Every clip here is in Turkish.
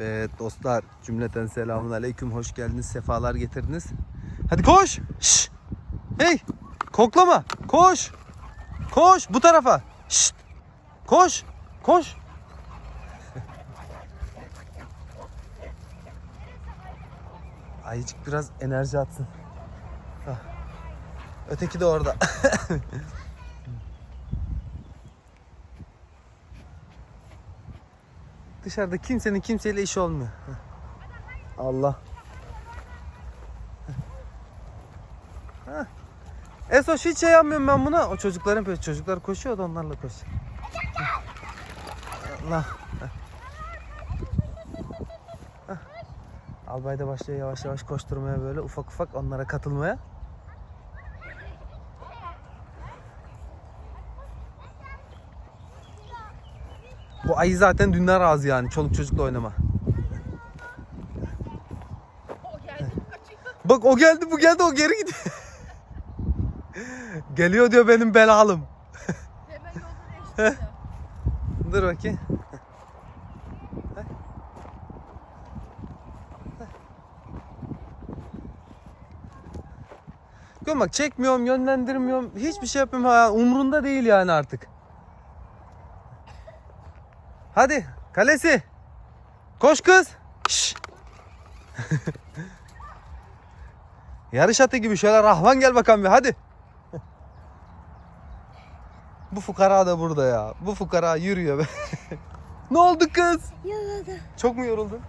Evet dostlar cümleten selamun aleyküm hoş geldiniz sefalar getirdiniz. Hadi koş. Şş. Hey koklama koş. Koş bu tarafa. Şşt. Koş. Koş. Ayıcık biraz enerji atsın. Ah. Öteki de orada. Dışarıda kimsenin kimseyle işi olmuyor. Allah. Esoş hiç şey yapmıyorum ben buna. O çocukların peşi. Çocuklar koşuyor da onlarla koş. Allah. Albay da başlıyor yavaş yavaş koşturmaya böyle ufak ufak onlara katılmaya. Bu ayı zaten dünden razı yani çoluk çocukla oynama. Bak o geldi bu geldi o geri gidiyor. Geliyor diyor benim belalım. Dur bakayım. Görün bak çekmiyorum, yönlendirmiyorum, hiçbir şey yapmıyorum. Umrunda değil yani artık. Hadi kalesi. Koş kız. Yarış atı gibi şöyle rahvan gel bakalım bir hadi. Bu fukara da burada ya. Bu fukara yürüyor be. ne oldu kız? Yaladı. Çok mu yoruldun?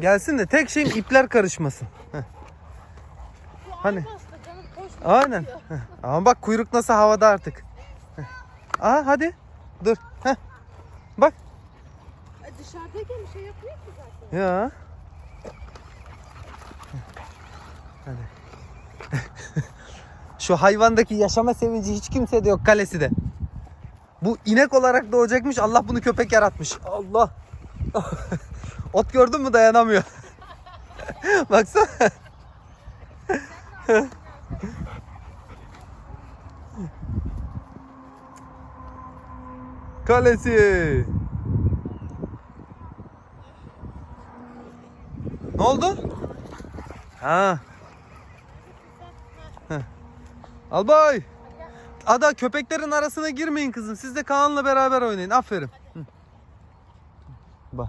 Gelsin de tek şeyim ipler karışmasın. Heh. Hani? Aynen. Heh. Ama bak kuyruk nasıl havada artık. Aha hadi. Dur. Heh. Bak. Dışarıdayken bir şey yapmıyor ki zaten. Ya. Hadi. Şu hayvandaki yaşama sevinci hiç kimsede yok kalesi de. Bu inek olarak doğacakmış. Allah bunu köpek yaratmış. Allah. Ot gördün mü dayanamıyor. Baksana. Kalesi. Ne oldu? Ha. Heh. Albay. Ada köpeklerin arasına girmeyin kızım. Siz de Kaan'la beraber oynayın. Aferin. Bak.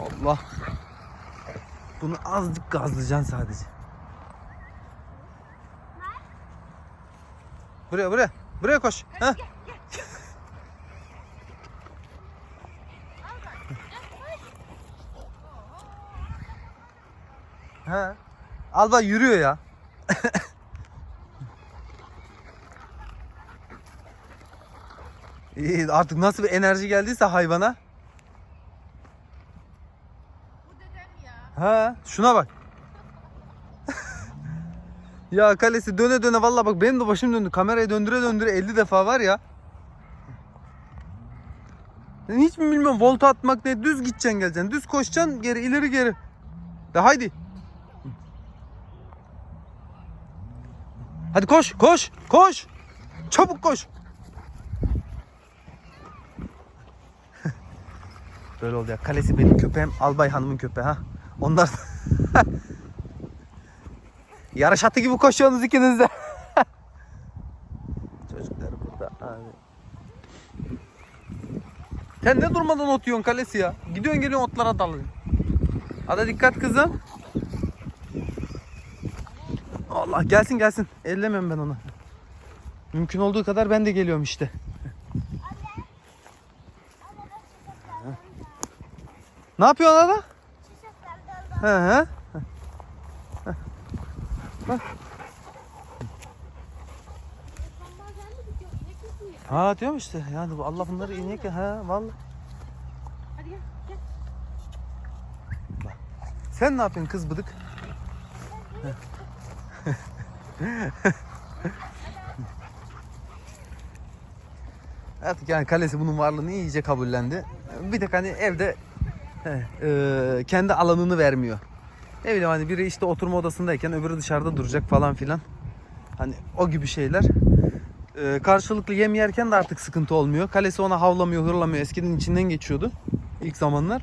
Allah. Bunu azıcık gazlayacaksın sadece. Buraya buraya. Buraya koş. Ha? Ha. Alba yürüyor ya. İyi artık nasıl bir enerji geldiyse hayvana. Bu dedem ya. Ha, şuna bak. Ya kalesi döne döne vallahi bak benim de başım döndü. Kamerayı döndüre döndüre 50 defa var ya. Ben hiç mi bilmiyorum volta atmak ne düz gideceksin geleceksin. Düz koşacaksın geri ileri geri. De haydi. Hadi koş koş koş. Çabuk koş. Böyle oldu ya. Kalesi benim köpeğim, Albay Hanım'ın köpeği ha. Onlar Yarış atı gibi koşuyorsunuz ikiniz de. Çocuklar burada abi. Sen ne durmadan ot yiyorsun kalesi ya? Gidiyorsun geliyorsun otlara dalıyorsun. Hadi dikkat kızım. Allah gelsin gelsin. Ellemiyorum ben onu. Mümkün olduğu kadar ben de geliyorum işte. Ne yapıyorsun ada? Hı hı. Yiyor? Ha diyorum işte. Yani bu Allah bunları inek ha vallahi. Hadi gel gel. Sen ne yapıyorsun kız bıdık? Artık yani kalesi bunun varlığını iyice kabullendi. Bir tek hani evde he, e, kendi alanını vermiyor. Ne bileyim hani biri işte oturma odasındayken öbürü dışarıda duracak falan filan. Hani o gibi şeyler. e, karşılıklı yem yerken de artık sıkıntı olmuyor. Kalesi ona havlamıyor, hırlamıyor. Eskiden içinden geçiyordu ilk zamanlar.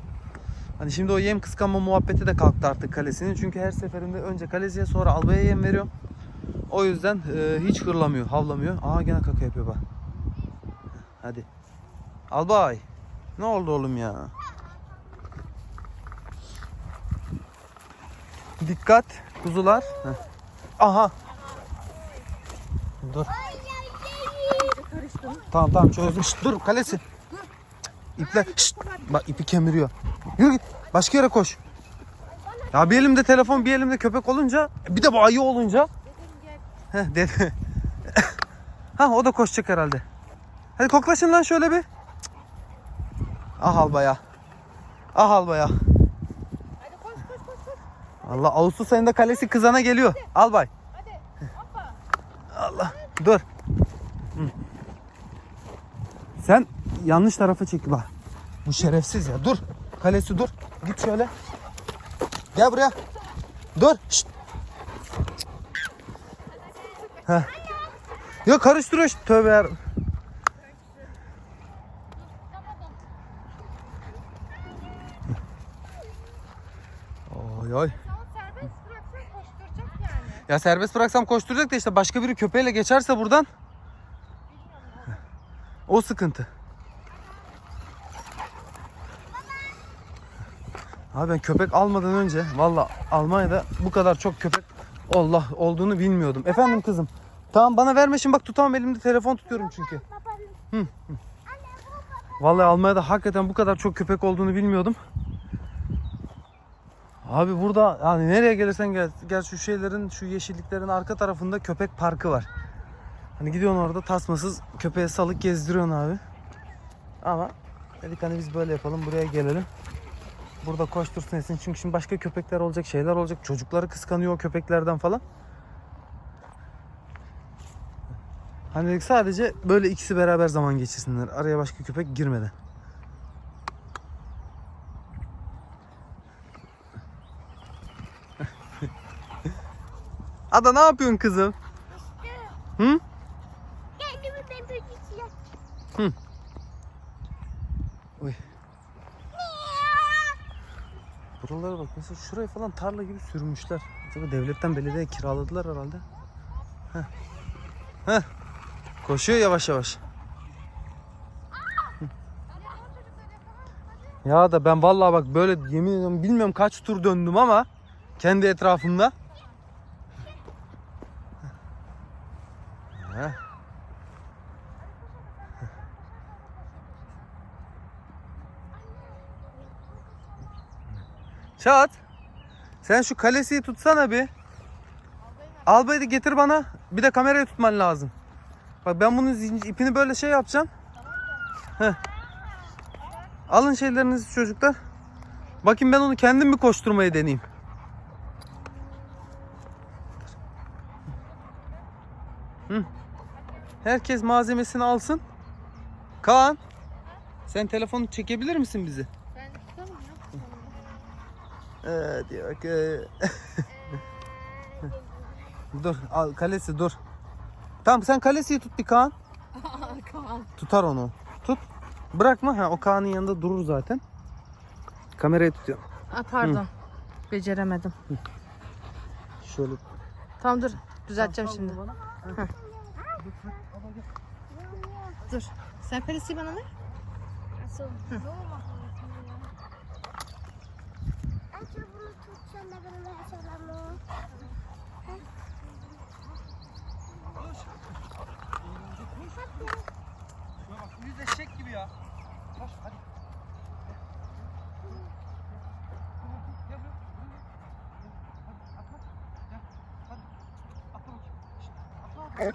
Hani şimdi o yem kıskanma muhabbeti de kalktı artık kalesinin. Çünkü her seferinde önce kalesiye sonra albaya yem veriyorum. O yüzden e, hiç hırlamıyor, havlamıyor. Aa gene kaka yapıyor bak. Hadi. Albay. Ne oldu oğlum ya? Dikkat kuzular. Aha. Dur. Tamam tamam çözdüm. Şşt, dur kalesi. İpler. Şşt, bak ipi kemiriyor. Yürü git. Başka yere koş. Ya bir elimde telefon bir elimde köpek olunca bir de bu ayı olunca. Heh dedi. ha o da koşacak herhalde. Hadi koklaşın lan şöyle bir. Ah albaya. Ah albaya. Hadi koş koş koş koş. Allah Ağustos ayında kalesi kızana geliyor. Hadi. Hoppa. Allah. Dur. Sen yanlış tarafa çek bak. Bu şerefsiz ya. Dur. Kalesi dur. Git şöyle. Gel buraya. Dur. Şşt. Heh. Yok karıştırıyor. işte. Tövbe yar. Oy oy. Sana serbest bıraksan koşturacak yani. Ya serbest bıraksam koşturacak da işte başka biri köpeğiyle geçerse buradan o sıkıntı. Abi ben köpek almadan önce valla Almanya'da bu kadar çok köpek Allah olduğunu bilmiyordum. Efendim kızım. Tamam bana verme şimdi bak tutamam elimde telefon tutuyorum çünkü. Hı. Vallahi Almanya'da hakikaten bu kadar çok köpek olduğunu bilmiyordum. Abi burada yani nereye gelirsen gel, gel şu şeylerin şu yeşilliklerin arka tarafında köpek parkı var. Hani gidiyorsun orada tasmasız köpeğe salık gezdiriyorsun abi. Ama dedik hani biz böyle yapalım buraya gelelim. Burada koştursun etsin çünkü şimdi başka köpekler olacak şeyler olacak. Çocukları kıskanıyor o köpeklerden falan. Hani dedik sadece böyle ikisi beraber zaman geçirsinler. Araya başka köpek girmeden. Ada ne yapıyorsun kızım? Hı? Kendimi ben büyüteceğim. Hı. Uy. Buralara bak mesela şurayı falan tarla gibi sürmüşler. Acaba devletten belediye kiraladılar herhalde. Heh. Heh. Koşuyor yavaş yavaş. Ya da ben vallahi bak böyle yemin ediyorum bilmiyorum kaç tur döndüm ama kendi etrafımda. Çat. Sen şu kalesiyi tutsana bir. Albayı da getir bana. Bir de kamerayı tutman lazım. Bak ben bunun zincir, ipini böyle şey yapacağım. Heh. Alın şeylerinizi çocuklar. Bakayım ben onu kendim mi koşturmayı deneyeyim. Hı. Herkes malzemesini alsın. Kaan. Sen telefonu çekebilir misin bizi? Ben tutamam ya. Hadi bak. ee. dur al kalesi dur. Tamam sen kalesiyi tut bir Kaan. Kaan. Tutar onu. Tut. Bırakma. Ha, o Kaan'ın yanında durur zaten. Kamerayı tutuyor. Aa, pardon. Beceremedim. Şöyle. Tamam dur. Düzelteceğim Al şimdi. Dur. Sen perisi bana ver. Nasıl? Açı bunu tutsan da bunu versene ama. Şuna bak yüz eşek gibi ya. Koş hadi. Gel buraya. Hadi atla. Gel. Hadi. Atla bakayım. Şşt, Atla. Atla. Atla. Atla. Hadi. Atla. Atla. Hadi. Atla. Atla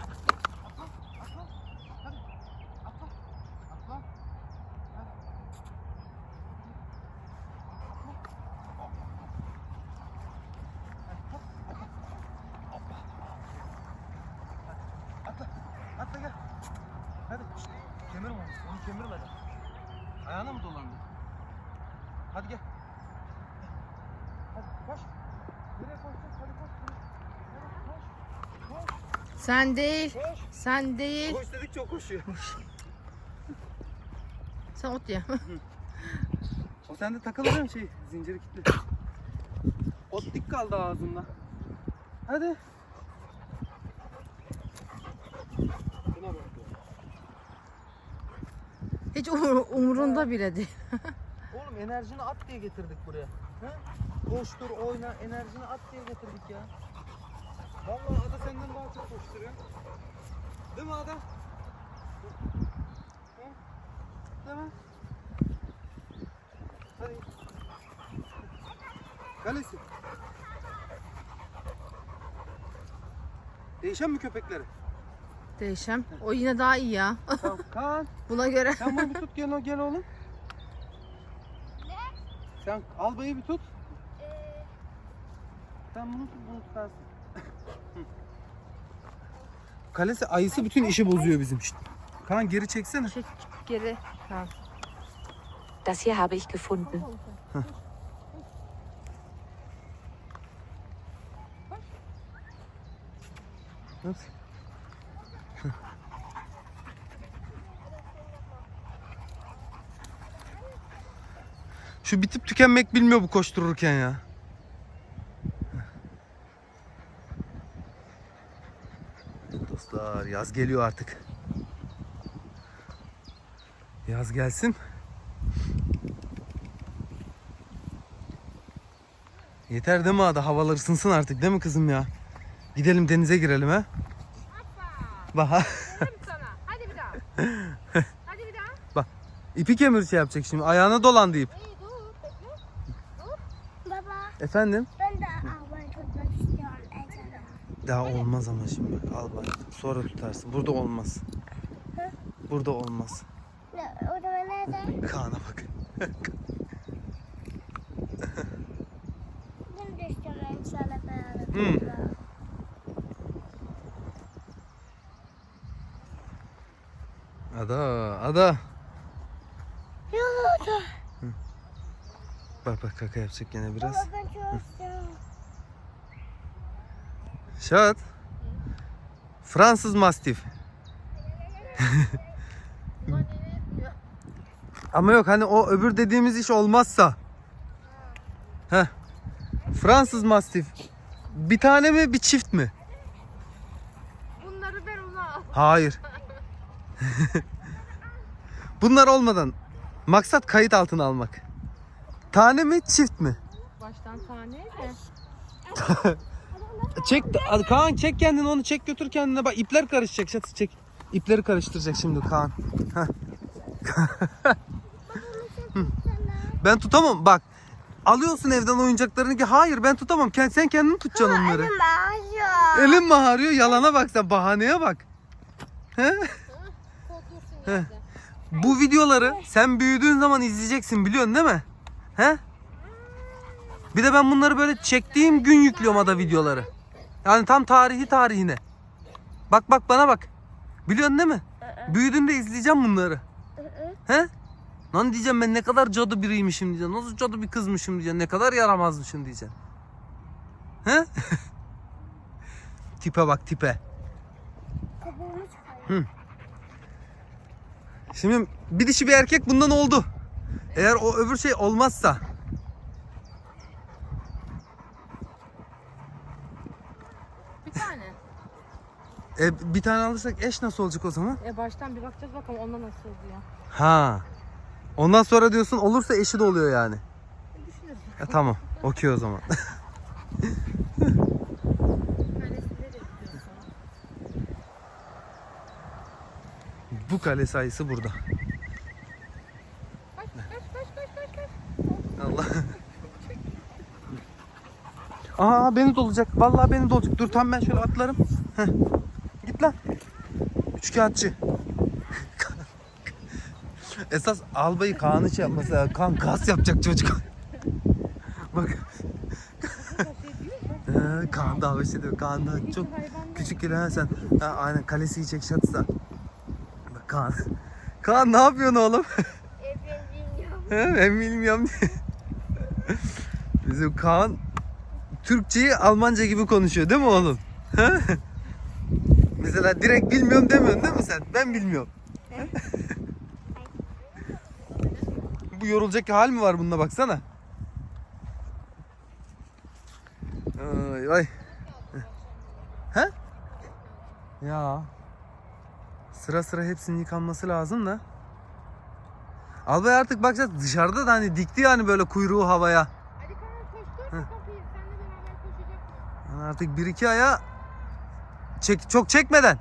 gel. Hadi. Şşt, Kemirme onu. Onu kemirme de. Ayağına mı dolandı? Hadi gel. Hadi koş. Nereye koştun? Hadi koş. Hadi koş. Koş. Sen değil. Koş. Sen değil. Koş dedik çok koşuyor. Sen ot ye. O sende takılır mı şey? Zinciri kilitli. Ot dik kaldı ağzında. Hadi. Hiç umur- umurunda bile değil. Oğlum enerjini at diye getirdik buraya. He? Koştur, oyna, enerjini at diye getirdik ya. Vallahi Ada senden daha çok koşturuyor. Değil mi Ada? Değil mi? Hadi. Kalesi. Değişen mi köpekleri? Değişem. O yine daha iyi ya. Tamam. Buna göre. Sen bunu bir tut gel, gel oğlum. Sen albayı bir tut. Ee, Sen bunu, bunu tutarsın. Kalesi ayısı bütün işi bozuyor bizim. Şşt. Kaan geri çeksene. Çek geri. Tamam. Das hier habe ich gefunden. Şu bitip tükenmek bilmiyor bu koştururken ya. Dostlar yaz geliyor artık. Yaz gelsin. Yeter değil mi Ada? Havalar ısınsın artık değil mi kızım ya? Gidelim denize girelim ha. Bak. Hadi bir daha. Hadi bir daha. İpi kemir şey yapacak şimdi. Ayağına dolandı ip. İyi dur. Bekle. baba Efendim? Daha olmaz ama şimdi. Al bak. Sonra tutarsın. Burada olmaz. Burada olmaz. Ne, o zaman nerede? Kaan'a bak. Beraber. Hı. Ada, ada. Yok oldu. Bak bak kaka yapacak gene biraz. Baba ben çok istiyorum. Şat. Fransız mastif. Ama yok hani o öbür dediğimiz iş olmazsa. Heh. Fransız mastif. Bir tane mi bir çift mi? Bunları ben ona. Hayır. Bunlar olmadan maksat kayıt altına almak. Tane mi çift mi? Baştan tane de. Çek Kaan çek kendini onu çek götür kendine bak ipler karışacak çatı çek. İpleri karıştıracak şimdi Kaan. Ben tutamam bak. Alıyorsun evden oyuncaklarını ki hayır ben tutamam. Sen kendin tutacaksın onları. Elim ağrıyor. Elim mi ağrıyor? Yalana bak sen bahaneye bak. Bu videoları sen büyüdüğün zaman izleyeceksin biliyorsun değil mi? He? Bir de ben bunları böyle çektiğim gün yüklüyorum ada videoları. Yani tam tarihi tarihine. Bak bak bana bak. Biliyorsun değil mi? Büyüdüğünde izleyeceğim bunları. He? Lan diyeceğim ben ne kadar cadı biriymişim diyeceğim. Nasıl cadı bir kızmışım diyeceğim. Ne kadar yaramazmışım diyeceğim. He? tipe bak tipe. Çıkarıyor. Şimdi bir dişi bir erkek bundan oldu. Eğer o öbür şey olmazsa. Bir tane. E, bir tane alırsak eş nasıl olacak o zaman? E baştan bir bakacağız bakalım onda nasıl oluyor. Ha. Ondan sonra diyorsun olursa eşi de oluyor yani. E, düşünürüz. E, tamam. Okey o zaman. Bu kale sayısı burada. Kaç kaç kaç kaç kaç kaç. Allah. Aa beni dolacak. Vallahi beni dolacak. Dur tam ben şöyle atlarım. Heh. Git lan. Üçkağıtçı. Esas albayı Kaan'ı şey yapması. Kaan kas yapacak çocuk. Bak. Ee, Kaan da şey diyor. Kaan da çok küçük ha sen. Ha, aynen kalesi çek şatsa. Bak Kaan. Kaan ne yapıyorsun oğlum? He, ben bilmiyorum diye. Bizim Kaan Türkçeyi Almanca gibi konuşuyor değil mi oğlum? Mesela direkt bilmiyorum demiyorsun değil mi sen? Ben bilmiyorum. Bu yorulacak hal mi var bunda baksana. Ay ay. He? Ya. Sıra sıra hepsinin yıkanması lazım da. Albay artık bakacağız dışarıda da hani dikti yani böyle kuyruğu havaya. Ali koştur kapıyı. Seninle beraber koşacak? Yani artık bir iki aya çek, çok çekmeden.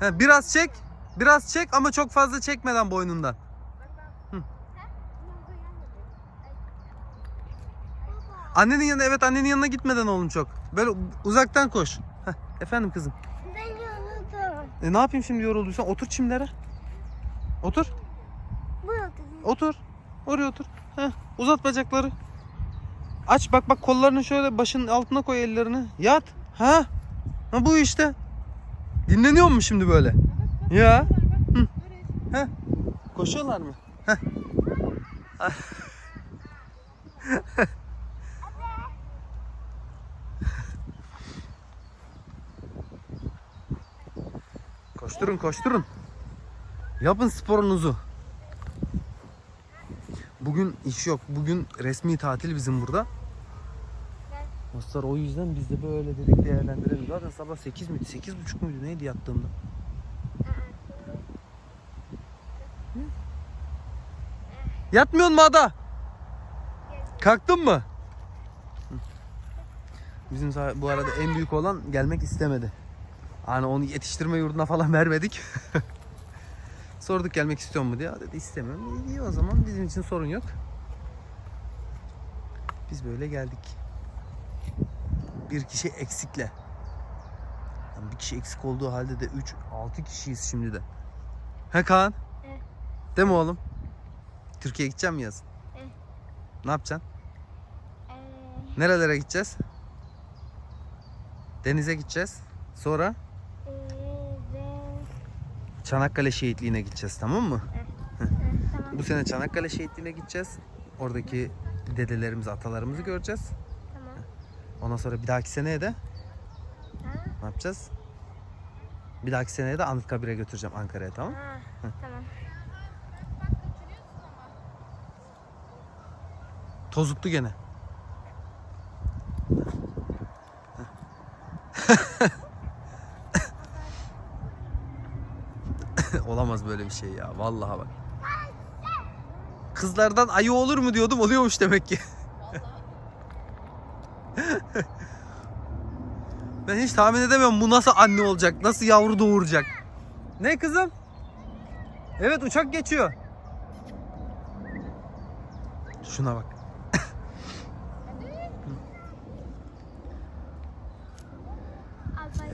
He, biraz çek. Biraz çek ama çok fazla çekmeden boynundan. Annenin yanına evet annenin yanına gitmeden oğlum çok. Böyle uzaktan koş. Heh, efendim kızım. Ben yoruldum. E ne yapayım şimdi yorulduysan otur çimlere. Otur. Bu yoruldum. Otur. Oraya otur. Heh, uzat bacakları. Aç bak bak kollarını şöyle başının altına koy ellerini. Yat. Ha? Ha bu işte. Dinleniyor mu şimdi böyle? Ya. Hı. Heh. Koşuyorlar mı? Ah. koşturun koşturun. Yapın sporunuzu. Bugün iş yok. Bugün resmi tatil bizim burada. Dostlar o yüzden biz de böyle dedik değerlendirelim. Zaten sabah 8 miydi? 8.30 muydu? Neydi yattığımda? Hı? Yatmıyor mu Ada? Kalktın mı? Bizim bu arada en büyük olan gelmek istemedi. Hani onu yetiştirme yurduna falan vermedik. Sorduk gelmek istiyor mu diye. Dedi istemiyorum. İyi o zaman bizim için sorun yok. Biz böyle geldik. Bir kişi eksikle. Yani bir kişi eksik olduğu halde de 3 6 kişiyiz şimdi de. He Kaan? Evet. Değil mi oğlum? Türkiye'ye gideceğim mi yazın? Evet. Ne yapacaksın? Ee, Nerelere gideceğiz? Denize gideceğiz. Sonra ee. Çanakkale şehitliğine gideceğiz tamam mı? Tamam. Bu sene Çanakkale şehitliğine gideceğiz. Oradaki dedelerimizi, atalarımızı göreceğiz. Ondan sonra bir dahaki seneye de ne yapacağız? Bir dahaki seneye de Anıtkabir'e götüreceğim Ankara'ya tamam? Ha, tamam. Tozuttu gene. Olamaz böyle bir şey ya. Vallahi bak. Kızlardan ayı olur mu diyordum. Oluyormuş demek ki. ben hiç tahmin edemiyorum bu nasıl anne olacak. Nasıl yavru doğuracak. Ne kızım? Evet uçak geçiyor. Şuna bak.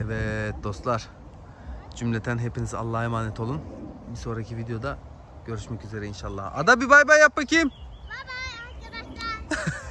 Evet dostlar. Cümleten hepiniz Allah'a emanet olun. Bir sonraki videoda görüşmek üzere inşallah. Ada bir bay bay yap bakayım. Bye bye.